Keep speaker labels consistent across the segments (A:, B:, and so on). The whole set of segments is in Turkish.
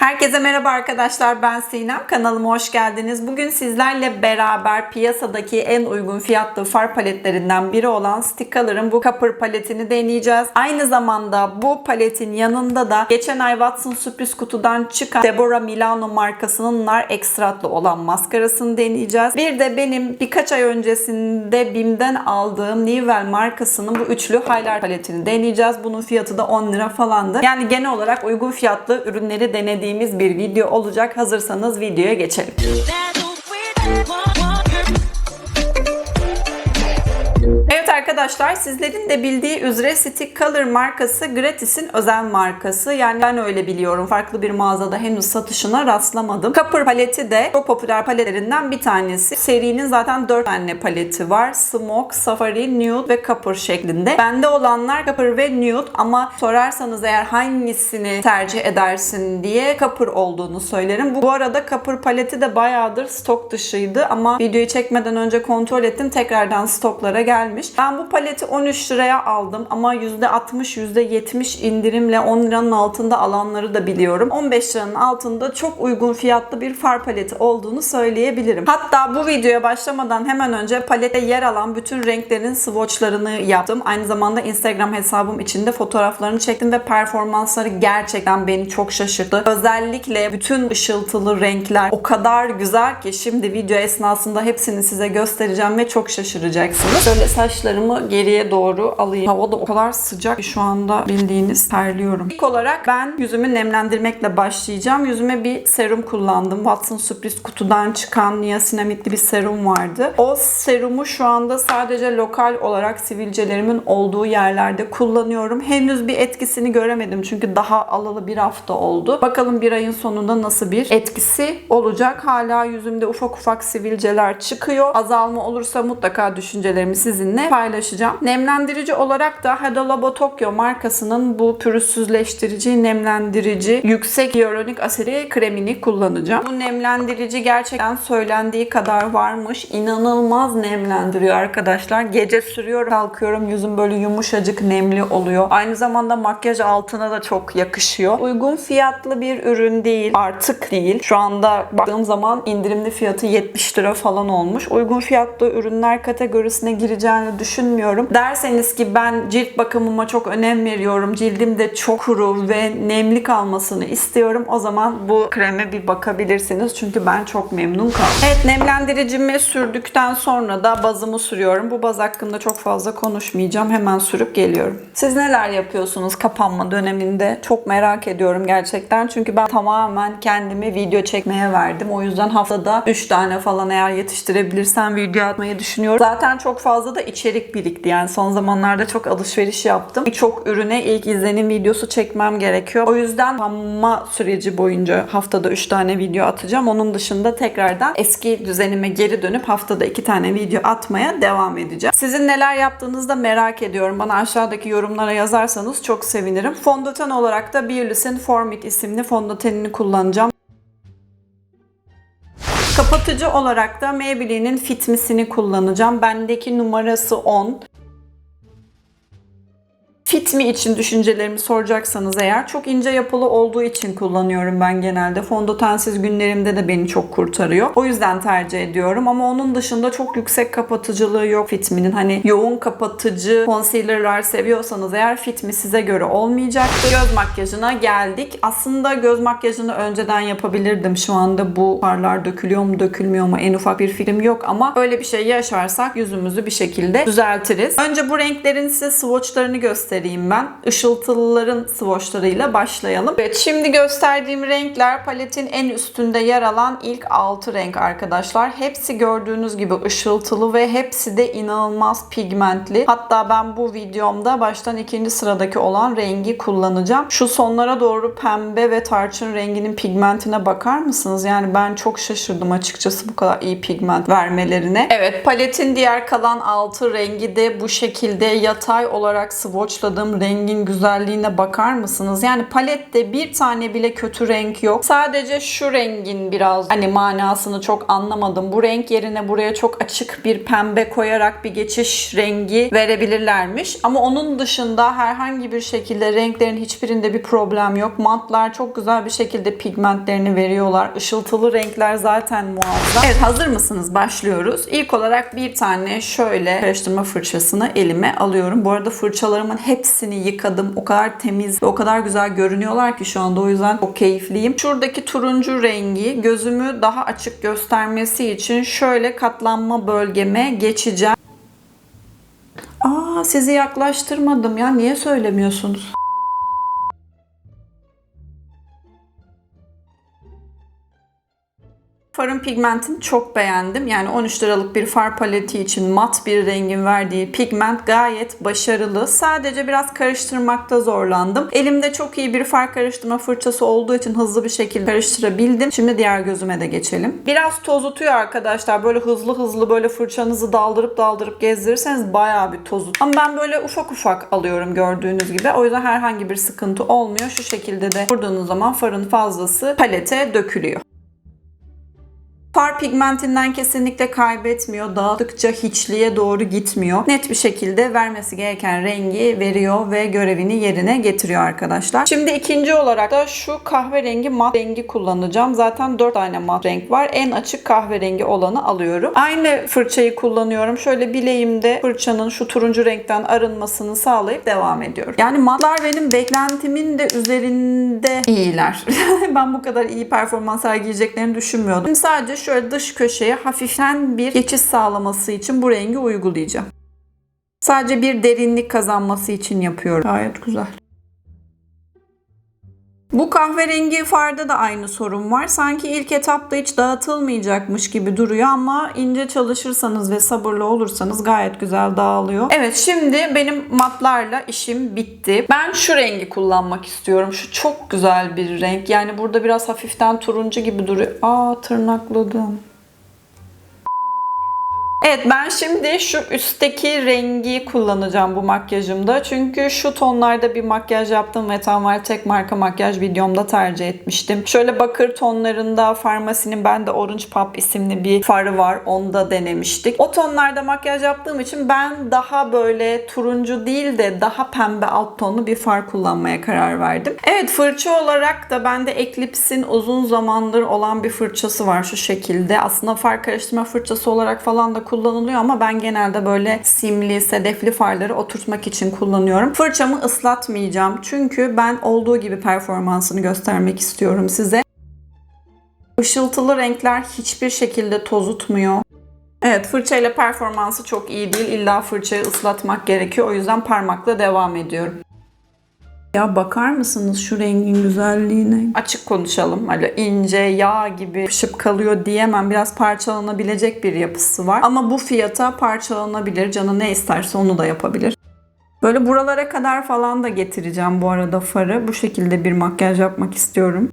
A: Herkese merhaba arkadaşlar ben Sinem kanalıma hoş geldiniz. Bugün sizlerle beraber piyasadaki en uygun fiyatlı far paletlerinden biri olan Stick bu Copper paletini deneyeceğiz. Aynı zamanda bu paletin yanında da geçen ay Watson sürpriz kutudan çıkan Deborah Milano markasının nar ekstratlı olan maskarasını deneyeceğiz. Bir de benim birkaç ay öncesinde BİM'den aldığım Nivell markasının bu üçlü highlight paletini deneyeceğiz. Bunun fiyatı da 10 lira falandı. Yani genel olarak uygun fiyatlı ürünleri denediğimiz bir video olacak. Hazırsanız videoya geçelim. Arkadaşlar sizlerin de bildiği üzere Stick Color markası Gratis'in özel markası. Yani ben öyle biliyorum. Farklı bir mağazada henüz satışına rastlamadım. Copper paleti de çok popüler paletlerinden bir tanesi. Serinin zaten 4 tane paleti var. Smoke, Safari, Nude ve Copper şeklinde. Bende olanlar Copper ve Nude ama sorarsanız eğer hangisini tercih edersin diye Copper olduğunu söylerim. Bu, arada Copper paleti de bayağıdır stok dışıydı ama videoyu çekmeden önce kontrol ettim. Tekrardan stoklara gelmiş. Ben bu paleti 13 liraya aldım ama %60 %70 indirimle 10 liranın altında alanları da biliyorum. 15 liranın altında çok uygun fiyatlı bir far paleti olduğunu söyleyebilirim. Hatta bu videoya başlamadan hemen önce palette yer alan bütün renklerin swatchlarını yaptım. Aynı zamanda Instagram hesabım içinde fotoğraflarını çektim ve performansları gerçekten beni çok şaşırttı. Özellikle bütün ışıltılı renkler o kadar güzel ki şimdi video esnasında hepsini size göstereceğim ve çok şaşıracaksınız. Şöyle saçlarımı geriye doğru alayım. Hava da o kadar sıcak ki şu anda bildiğiniz terliyorum. İlk olarak ben yüzümü nemlendirmekle başlayacağım. Yüzüme bir serum kullandım. Watson sürpriz kutudan çıkan niasinamitli bir serum vardı. O serumu şu anda sadece lokal olarak sivilcelerimin olduğu yerlerde kullanıyorum. Henüz bir etkisini göremedim çünkü daha alalı bir hafta oldu. Bakalım bir ayın sonunda nasıl bir etkisi olacak. Hala yüzümde ufak ufak sivilceler çıkıyor. Azalma olursa mutlaka düşüncelerimi sizinle paylaşacağım. Nemlendirici olarak da Hada Labo Tokyo markasının bu pürüzsüzleştirici, nemlendirici, yüksek hyaluronik asidi kremini kullanacağım. Bu nemlendirici gerçekten söylendiği kadar varmış. İnanılmaz nemlendiriyor arkadaşlar. Gece sürüyorum, kalkıyorum yüzüm böyle yumuşacık, nemli oluyor. Aynı zamanda makyaj altına da çok yakışıyor. Uygun fiyatlı bir ürün değil. Artık değil. Şu anda baktığım zaman indirimli fiyatı 70 lira falan olmuş. Uygun fiyatlı ürünler kategorisine gireceğini düşünmüyorum. Derseniz ki ben cilt bakımıma çok önem veriyorum. Cildim de çok kuru ve nemli kalmasını istiyorum. O zaman bu kreme bir bakabilirsiniz. Çünkü ben çok memnun kaldım. Evet nemlendiricimi sürdükten sonra da bazımı sürüyorum. Bu baz hakkında çok fazla konuşmayacağım. Hemen sürüp geliyorum. Siz neler yapıyorsunuz kapanma döneminde? Çok merak ediyorum gerçekten. Çünkü ben tamamen kendimi video çekmeye verdim. O yüzden haftada 3 tane falan eğer yetiştirebilirsem video atmayı düşünüyorum. Zaten çok fazla da içerik birikti. Yani son zamanlarda çok alışveriş yaptım. Birçok ürüne ilk izlenim videosu çekmem gerekiyor. O yüzden kapanma süreci boyunca haftada 3 tane video atacağım. Onun dışında tekrardan eski düzenime geri dönüp haftada 2 tane video atmaya devam edeceğim. Sizin neler yaptığınızı da merak ediyorum. Bana aşağıdaki yorumlara yazarsanız çok sevinirim. Fondöten olarak da Beauty's'in Formit isimli fondötenini kullanacağım. Kapatıcı olarak da Maybelline'in Fit Me'sini kullanacağım. Bendeki numarası 10. Fit mi için düşüncelerimi soracaksanız eğer çok ince yapılı olduğu için kullanıyorum ben genelde. Fondötensiz günlerimde de beni çok kurtarıyor. O yüzden tercih ediyorum ama onun dışında çok yüksek kapatıcılığı yok Fit Me'nin. Hani yoğun kapatıcı concealer'lar seviyorsanız eğer Fit Me size göre olmayacaktır. Göz makyajına geldik. Aslında göz makyajını önceden yapabilirdim. Şu anda bu farlar dökülüyor mu dökülmüyor mu en ufak bir fikrim yok ama öyle bir şey yaşarsak yüzümüzü bir şekilde düzeltiriz. Önce bu renklerin size swatchlarını göstereyim ben. Işıltılıların swatchlarıyla başlayalım. Evet şimdi gösterdiğim renkler paletin en üstünde yer alan ilk 6 renk arkadaşlar. Hepsi gördüğünüz gibi ışıltılı ve hepsi de inanılmaz pigmentli. Hatta ben bu videomda baştan ikinci sıradaki olan rengi kullanacağım. Şu sonlara doğru pembe ve tarçın renginin pigmentine bakar mısınız? Yani ben çok şaşırdım açıkçası bu kadar iyi pigment vermelerine. Evet paletin diğer kalan 6 rengi de bu şekilde yatay olarak swatchla başladığım rengin güzelliğine bakar mısınız? Yani palette bir tane bile kötü renk yok. Sadece şu rengin biraz hani manasını çok anlamadım. Bu renk yerine buraya çok açık bir pembe koyarak bir geçiş rengi verebilirlermiş. Ama onun dışında herhangi bir şekilde renklerin hiçbirinde bir problem yok. Matlar çok güzel bir şekilde pigmentlerini veriyorlar. Işıltılı renkler zaten muazzam. Evet hazır mısınız? Başlıyoruz. İlk olarak bir tane şöyle karıştırma fırçasını elime alıyorum. Bu arada fırçalarımın hepsini yıkadım. O kadar temiz ve o kadar güzel görünüyorlar ki şu anda o yüzden çok keyifliyim. Şuradaki turuncu rengi gözümü daha açık göstermesi için şöyle katlanma bölgeme geçeceğim. Aa sizi yaklaştırmadım ya. Niye söylemiyorsunuz? Farın pigmentini çok beğendim. Yani 13 liralık bir far paleti için mat bir rengin verdiği pigment gayet başarılı. Sadece biraz karıştırmakta zorlandım. Elimde çok iyi bir far karıştırma fırçası olduğu için hızlı bir şekilde karıştırabildim. Şimdi diğer gözüme de geçelim. Biraz tozutuyor arkadaşlar. Böyle hızlı hızlı böyle fırçanızı daldırıp daldırıp gezdirirseniz bayağı bir tozut. Ama ben böyle ufak ufak alıyorum gördüğünüz gibi. O yüzden herhangi bir sıkıntı olmuyor. Şu şekilde de vurduğunuz zaman farın fazlası palete dökülüyor. Far pigmentinden kesinlikle kaybetmiyor. Dağıldıkça hiçliğe doğru gitmiyor. Net bir şekilde vermesi gereken rengi veriyor ve görevini yerine getiriyor arkadaşlar. Şimdi ikinci olarak da şu kahverengi mat rengi kullanacağım. Zaten 4 tane mat renk var. En açık kahverengi olanı alıyorum. Aynı fırçayı kullanıyorum. Şöyle bileğimde fırçanın şu turuncu renkten arınmasını sağlayıp devam ediyorum. Yani matlar benim beklentimin de üzerinde iyiler. ben bu kadar iyi performans sergileyeceklerini düşünmüyordum. Şimdi sadece şöyle dış köşeye hafiften bir geçiş sağlaması için bu rengi uygulayacağım. Sadece bir derinlik kazanması için yapıyorum. Gayet güzel. Bu kahverengi farda da aynı sorun var. Sanki ilk etapta hiç dağıtılmayacakmış gibi duruyor ama ince çalışırsanız ve sabırlı olursanız gayet güzel dağılıyor. Evet şimdi benim matlarla işim bitti. Ben şu rengi kullanmak istiyorum. Şu çok güzel bir renk. Yani burada biraz hafiften turuncu gibi duruyor. Aa tırnakladım. Evet ben şimdi şu üstteki rengi kullanacağım bu makyajımda. Çünkü şu tonlarda bir makyaj yaptım ve tam var tek marka makyaj videomda tercih etmiştim. Şöyle bakır tonlarında Farmasi'nin bende Orange Pop isimli bir farı var. Onu da denemiştik. O tonlarda makyaj yaptığım için ben daha böyle turuncu değil de daha pembe alt tonlu bir far kullanmaya karar verdim. Evet fırça olarak da bende Eclipse'in uzun zamandır olan bir fırçası var şu şekilde. Aslında far karıştırma fırçası olarak falan da kullanılıyor ama ben genelde böyle simli, sedefli farları oturtmak için kullanıyorum. Fırçamı ıslatmayacağım çünkü ben olduğu gibi performansını göstermek istiyorum size. Işıltılı renkler hiçbir şekilde tozutmuyor. Evet fırçayla performansı çok iyi değil. İlla fırçayı ıslatmak gerekiyor. O yüzden parmakla devam ediyorum. Ya bakar mısınız şu rengin güzelliğine? Açık konuşalım. Öyle ince, yağ gibi pışıp kalıyor diyemem. Biraz parçalanabilecek bir yapısı var. Ama bu fiyata parçalanabilir. Canı ne isterse onu da yapabilir. Böyle buralara kadar falan da getireceğim bu arada farı. Bu şekilde bir makyaj yapmak istiyorum.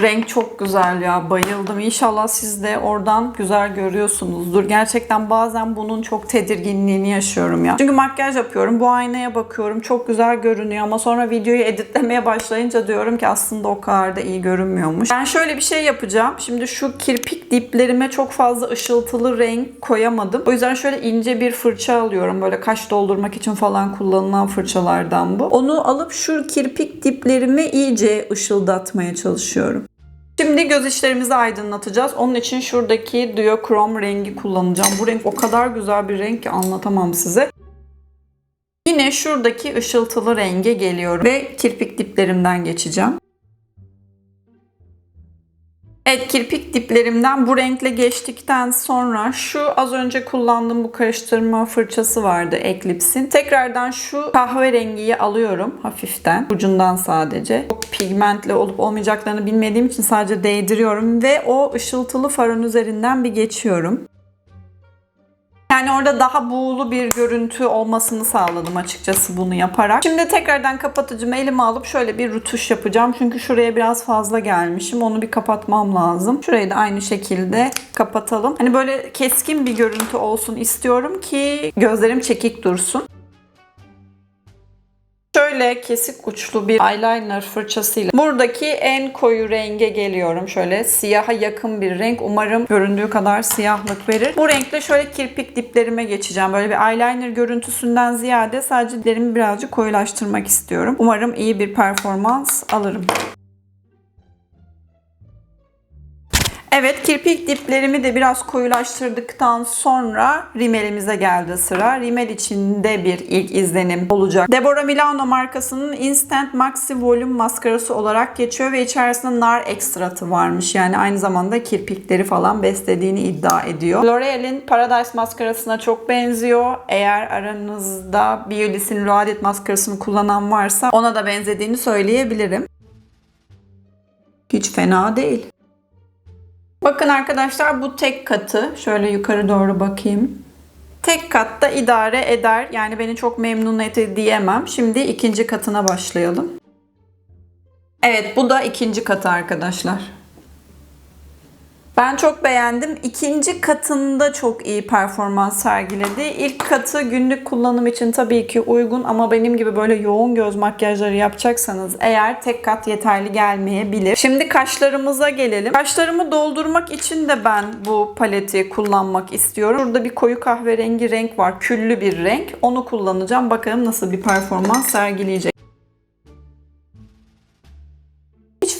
A: Renk çok güzel ya. Bayıldım. İnşallah siz de oradan güzel görüyorsunuzdur. Gerçekten bazen bunun çok tedirginliğini yaşıyorum ya. Çünkü makyaj yapıyorum. Bu aynaya bakıyorum. Çok güzel görünüyor ama sonra videoyu editlemeye başlayınca diyorum ki aslında o kadar da iyi görünmüyormuş. Ben şöyle bir şey yapacağım. Şimdi şu kirpik diplerime çok fazla ışıltılı renk koyamadım. O yüzden şöyle ince bir fırça alıyorum. Böyle kaş doldurmak için falan kullanılan fırçalardan bu. Onu alıp şu kirpik diplerimi iyice ışıldatmaya çalışıyorum. Şimdi göz içlerimizi aydınlatacağız. Onun için şuradaki Duochrome rengi kullanacağım. Bu renk o kadar güzel bir renk ki anlatamam size. Yine şuradaki ışıltılı renge geliyorum ve kirpik diplerimden geçeceğim. Evet kirpik diplerimden bu renkle geçtikten sonra şu az önce kullandığım bu karıştırma fırçası vardı Eclipse'in. Tekrardan şu kahverengiyi alıyorum hafiften. Ucundan sadece. Çok pigmentli olup olmayacaklarını bilmediğim için sadece değdiriyorum ve o ışıltılı farın üzerinden bir geçiyorum. Yani orada daha buğulu bir görüntü olmasını sağladım açıkçası bunu yaparak. Şimdi tekrardan kapatıcımı elime alıp şöyle bir rutuş yapacağım. Çünkü şuraya biraz fazla gelmişim. Onu bir kapatmam lazım. Şurayı da aynı şekilde kapatalım. Hani böyle keskin bir görüntü olsun istiyorum ki gözlerim çekik dursun. Şöyle kesik uçlu bir eyeliner fırçasıyla buradaki en koyu renge geliyorum. Şöyle siyaha yakın bir renk. Umarım göründüğü kadar siyahlık verir. Bu renkle şöyle kirpik diplerime geçeceğim. Böyle bir eyeliner görüntüsünden ziyade sadece diplerimi birazcık koyulaştırmak istiyorum. Umarım iyi bir performans alırım. Evet kirpik diplerimi de biraz koyulaştırdıktan sonra rimelimize geldi sıra. Rimel içinde bir ilk izlenim olacak. Deborah Milano markasının Instant Maxi Volume maskarası olarak geçiyor ve içerisinde nar ekstratı varmış. Yani aynı zamanda kirpikleri falan beslediğini iddia ediyor. L'Oreal'in Paradise maskarasına çok benziyor. Eğer aranızda Biolis'in Loadet maskarasını kullanan varsa ona da benzediğini söyleyebilirim. Hiç fena değil. Bakın arkadaşlar bu tek katı. Şöyle yukarı doğru bakayım. Tek katta idare eder. Yani beni çok memnun etti diyemem. Şimdi ikinci katına başlayalım. Evet bu da ikinci katı arkadaşlar. Ben çok beğendim. İkinci katında çok iyi performans sergiledi. İlk katı günlük kullanım için tabii ki uygun ama benim gibi böyle yoğun göz makyajları yapacaksanız eğer tek kat yeterli gelmeyebilir. Şimdi kaşlarımıza gelelim. Kaşlarımı doldurmak için de ben bu paleti kullanmak istiyorum. Burada bir koyu kahverengi renk var. Küllü bir renk. Onu kullanacağım. Bakalım nasıl bir performans sergileyecek.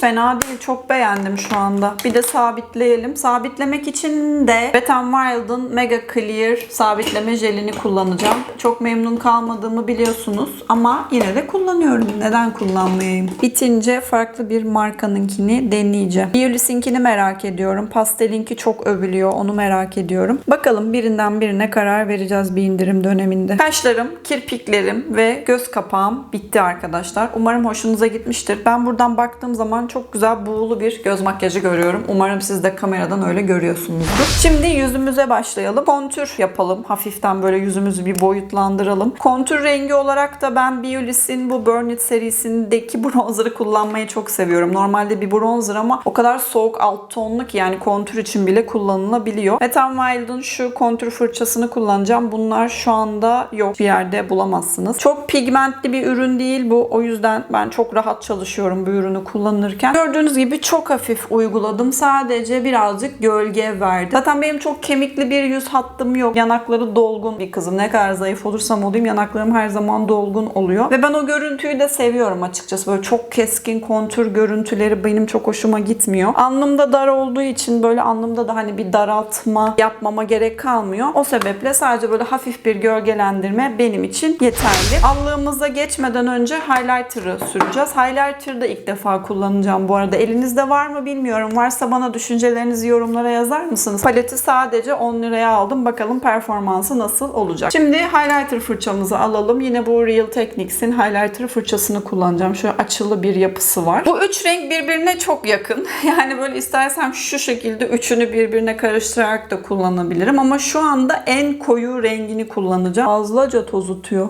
A: Fena değil. Çok beğendim şu anda. Bir de sabitleyelim. Sabitlemek için de Wet n Wild'ın Mega Clear sabitleme jelini kullanacağım. Çok memnun kalmadığımı biliyorsunuz ama yine de kullanıyorum. Neden kullanmayayım? Bitince farklı bir markanınkini deneyeceğim. Biolis'inkini merak ediyorum. Pastelinki çok övülüyor. Onu merak ediyorum. Bakalım birinden birine karar vereceğiz bir indirim döneminde. Kaşlarım, kirpiklerim ve göz kapağım bitti arkadaşlar. Umarım hoşunuza gitmiştir. Ben buradan baktığım zaman çok güzel buğulu bir göz makyajı görüyorum. Umarım siz de kameradan öyle görüyorsunuzdur. Şimdi yüzümüze başlayalım. Kontür yapalım. Hafiften böyle yüzümüzü bir boyutlandıralım. Kontür rengi olarak da ben Biolis'in bu Burn It serisindeki bronzer'ı kullanmayı çok seviyorum. Normalde bir bronzer ama o kadar soğuk alt tonlu ki yani kontür için bile kullanılabiliyor. Wet n Wild'ın şu kontür fırçasını kullanacağım. Bunlar şu anda yok. Bir yerde bulamazsınız. Çok pigmentli bir ürün değil bu. O yüzden ben çok rahat çalışıyorum bu ürünü kullanırken. Gördüğünüz gibi çok hafif uyguladım. Sadece birazcık gölge verdi. Zaten benim çok kemikli bir yüz hattım yok. Yanakları dolgun bir kızım. Ne kadar zayıf olursam olayım yanaklarım her zaman dolgun oluyor. Ve ben o görüntüyü de seviyorum açıkçası. Böyle çok keskin kontür görüntüleri benim çok hoşuma gitmiyor. Alnımda dar olduğu için böyle alnımda da hani bir daraltma yapmama gerek kalmıyor. O sebeple sadece böyle hafif bir gölgelendirme benim için yeterli. Allığımıza geçmeden önce highlighter'ı süreceğiz. Highlighter'ı da ilk defa kullanacağım bu arada. Elinizde var mı bilmiyorum. Varsa bana düşüncelerinizi yorumlara yazar mısınız? Paleti sadece 10 liraya aldım. Bakalım performansı nasıl olacak. Şimdi highlighter fırçamızı alalım. Yine bu Real Techniques'in highlighter fırçasını kullanacağım. Şöyle açılı bir yapısı var. Bu üç renk birbirine çok yakın. Yani böyle istersem şu şekilde üçünü birbirine karıştırarak da kullanabilirim. Ama şu anda en koyu rengini kullanacağım. Fazlaca toz tutuyor.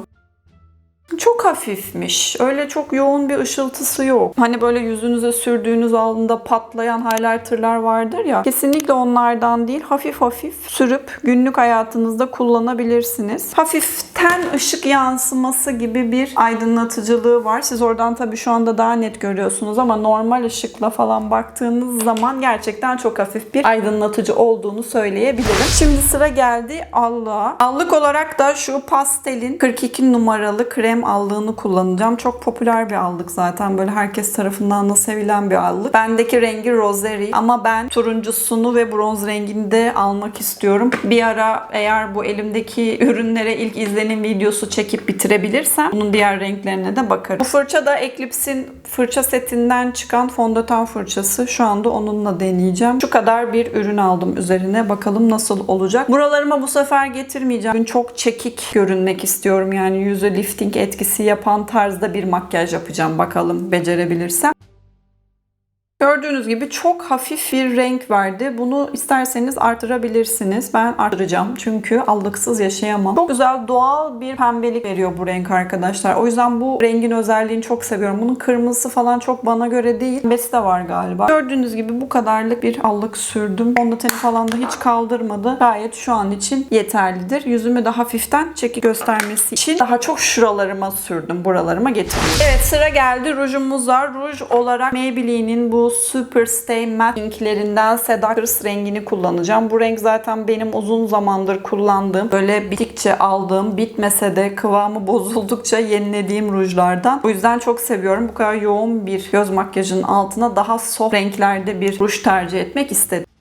A: Çok hafifmiş. Öyle çok yoğun bir ışıltısı yok. Hani böyle yüzünüze sürdüğünüz anda patlayan highlighterlar vardır ya. Kesinlikle onlardan değil. Hafif hafif sürüp günlük hayatınızda kullanabilirsiniz. Hafiften ışık yansıması gibi bir aydınlatıcılığı var. Siz oradan tabii şu anda daha net görüyorsunuz ama normal ışıkla falan baktığınız zaman gerçekten çok hafif bir aydınlatıcı olduğunu söyleyebilirim. Şimdi sıra geldi allığa. Allık olarak da şu pastelin 42 numaralı krem allığını kullanacağım. Çok popüler bir allık zaten. Böyle herkes tarafından da sevilen bir allık. Bendeki rengi Rosary ama ben turuncusunu ve bronz rengini de almak istiyorum. Bir ara eğer bu elimdeki ürünlere ilk izlenim videosu çekip bitirebilirsem bunun diğer renklerine de bakarım. Bu fırça da Eclipse'in fırça setinden çıkan fondöten fırçası. Şu anda onunla deneyeceğim. Şu kadar bir ürün aldım üzerine. Bakalım nasıl olacak. Buralarıma bu sefer getirmeyeceğim. Bugün çok çekik görünmek istiyorum. Yani yüzü lifting etkisi yapan tarzda bir makyaj yapacağım. Bakalım becerebilirsem. Gördüğünüz gibi çok hafif bir renk verdi. Bunu isterseniz artırabilirsiniz. Ben artıracağım çünkü allıksız yaşayamam. Çok güzel doğal bir pembelik veriyor bu renk arkadaşlar. O yüzden bu rengin özelliğini çok seviyorum. Bunun kırmızısı falan çok bana göre değil. Pembesi de var galiba. Gördüğünüz gibi bu kadarlık bir allık sürdüm. Fondöteni falan da hiç kaldırmadı. Gayet şu an için yeterlidir. Yüzümü de hafiften çekik göstermesi için daha çok şuralarıma sürdüm. Buralarıma getirdim. Evet sıra geldi. Rujumuz var. Ruj olarak Maybelline'in bu Super Stay Matte inklerinden Seductress rengini kullanacağım. Bu renk zaten benim uzun zamandır kullandığım, böyle bittikçe aldığım, bitmese de kıvamı bozuldukça yenilediğim rujlardan. Bu yüzden çok seviyorum. Bu kadar yoğun bir göz makyajının altına daha soft renklerde bir ruj tercih etmek istedim.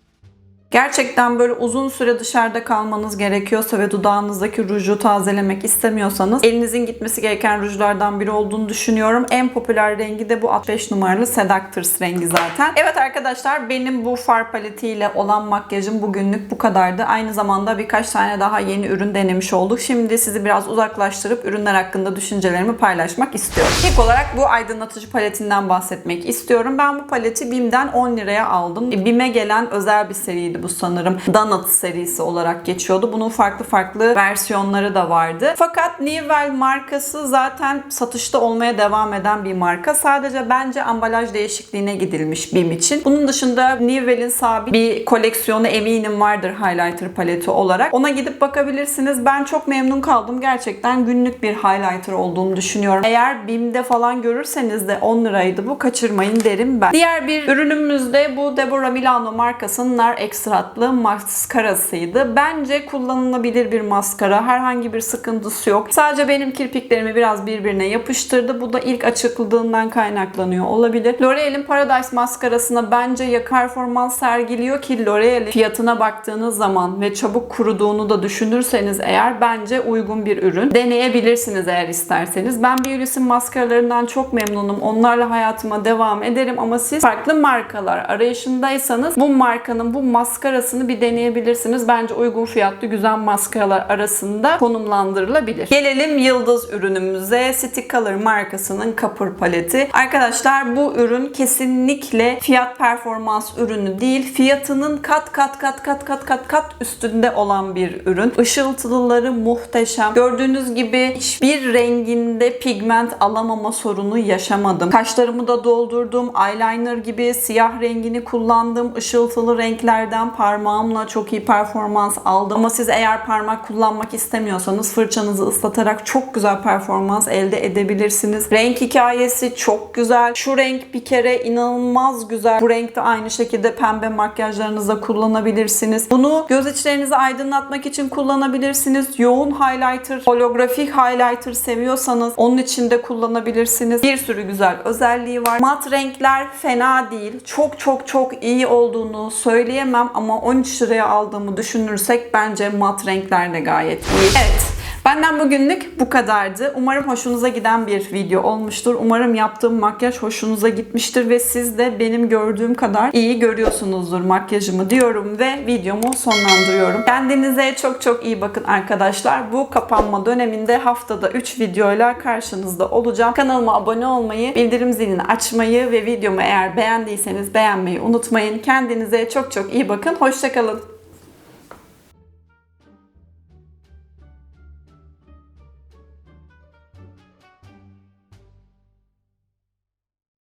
A: Gerçekten böyle uzun süre dışarıda kalmanız gerekiyorsa ve dudağınızdaki ruju tazelemek istemiyorsanız elinizin gitmesi gereken rujlardan biri olduğunu düşünüyorum. En popüler rengi de bu 65 numaralı Seductress rengi zaten. Evet arkadaşlar benim bu far paletiyle olan makyajım bugünlük bu kadardı. Aynı zamanda birkaç tane daha yeni ürün denemiş olduk. Şimdi sizi biraz uzaklaştırıp ürünler hakkında düşüncelerimi paylaşmak istiyorum. İlk olarak bu aydınlatıcı paletinden bahsetmek istiyorum. Ben bu paleti BİM'den 10 liraya aldım. BİM'e gelen özel bir seriydi bu sanırım. Donut serisi olarak geçiyordu. Bunun farklı farklı versiyonları da vardı. Fakat Nivell markası zaten satışta olmaya devam eden bir marka. Sadece bence ambalaj değişikliğine gidilmiş BİM için. Bunun dışında Nivell'in sabit bir koleksiyonu eminim vardır highlighter paleti olarak. Ona gidip bakabilirsiniz. Ben çok memnun kaldım. Gerçekten günlük bir highlighter olduğunu düşünüyorum. Eğer BİM'de falan görürseniz de 10 liraydı bu. Kaçırmayın derim ben. Diğer bir ürünümüz de bu Deborah Milano markasının Nar Extra adlı maskarasıydı. Bence kullanılabilir bir maskara. Herhangi bir sıkıntısı yok. Sadece benim kirpiklerimi biraz birbirine yapıştırdı. Bu da ilk açıkladığından kaynaklanıyor olabilir. L'Oreal'in Paradise maskarasına bence yakın performans sergiliyor ki L'Oreal'in fiyatına baktığınız zaman ve çabuk kuruduğunu da düşünürseniz eğer bence uygun bir ürün. Deneyebilirsiniz eğer isterseniz. Ben Beulis'in maskaralarından çok memnunum. Onlarla hayatıma devam ederim ama siz farklı markalar arayışındaysanız bu markanın bu maskarasını bir deneyebilirsiniz. Bence uygun fiyatlı güzel maskaralar arasında konumlandırılabilir. Gelelim yıldız ürünümüze. City Color markasının kapır paleti. Arkadaşlar bu ürün kesinlikle fiyat performans ürünü değil. Fiyatının kat kat kat kat kat kat kat üstünde olan bir ürün. Işıltılıları muhteşem. Gördüğünüz gibi hiçbir renginde pigment alamama sorunu yaşamadım. Kaşlarımı da doldurdum. Eyeliner gibi siyah rengini kullandım. Işıltılı renklerden parmağımla çok iyi performans aldım. Ama siz eğer parmak kullanmak istemiyorsanız fırçanızı ıslatarak çok güzel performans elde edebilirsiniz. Renk hikayesi çok güzel. Şu renk bir kere inanılmaz güzel. Bu renkte aynı şekilde pembe makyajlarınızda kullanabilirsiniz. Bunu göz içlerinizi aydınlatmak için kullanabilirsiniz. Yoğun highlighter, holografik highlighter seviyorsanız onun için de kullanabilirsiniz. Bir sürü güzel özelliği var. Mat renkler fena değil. Çok çok çok iyi olduğunu söyleyemem ama 13 liraya aldığımı düşünürsek bence mat renkler de gayet iyi. Evet. Benden bugünlük bu kadardı. Umarım hoşunuza giden bir video olmuştur. Umarım yaptığım makyaj hoşunuza gitmiştir ve siz de benim gördüğüm kadar iyi görüyorsunuzdur makyajımı diyorum ve videomu sonlandırıyorum. Kendinize çok çok iyi bakın arkadaşlar. Bu kapanma döneminde haftada 3 videoyla karşınızda olacağım. Kanalıma abone olmayı, bildirim zilini açmayı ve videomu eğer beğendiyseniz beğenmeyi unutmayın. Kendinize çok çok iyi bakın. Hoşçakalın.